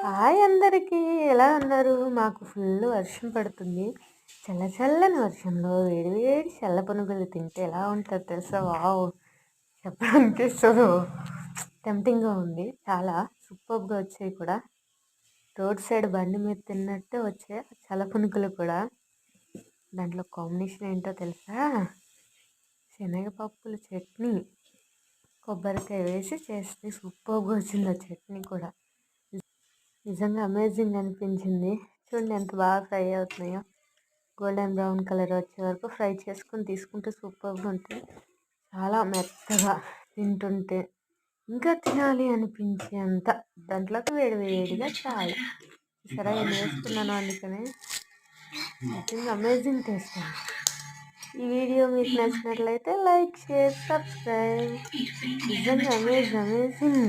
Hi అందరికీ ఎలా ఉన్నారు? మాకు ఫుల్ వర్షం పడుతుంది. చల్ల చల్లని వర్షంలో వేడి వేడి చల్ల పనుగులు తింటే ఎలా ఉంటుంది తెలుసా? వావ్! చెప్పడానికి సో టెంప్టింగ్గా ఉంది. చాలా సూపర్గా వచ్చాయి కూడా. రోడ్ సైడ్ బండి మీద తిన్నట్టే వచ్చాయి. చల్ల పునుగులు కూడా. దాంట్లో కాంబినేషన్ ఏంటో తెలుసా? శనగపప్పుల చట్నీ. కొబ్బరికాయ వేసి చేస్తే సూపర్గా వచ్చింది ఆ చట్నీ కూడా. నిజంగా అమేజింగ్ అనిపించింది. చూడండి ఎంత బాగా ఫ్రై అవుతున్నాయో. గోల్డెన్ బ్రౌన్ కలర్ వచ్చే వరకు ఫ్రై చేసుకొని తీసుకుంటే సూపర్గా ఉంటుంది. చాలా మెత్తగా తింటుంటే ఇంకా తినాలి అనిపించేంత. దాంట్లోకి వేడి వేడిగా చాలు సరే నేను వేసుకున్నాను అందుకనే. నిజంగా అమేజింగ్ టేస్ట్ ఈ వీడియో మీకు నచ్చినట్లయితే లైక్ షేర్ సబ్స్క్రైబ్. నిజంగా అమేజింగ్. అమేజింగ్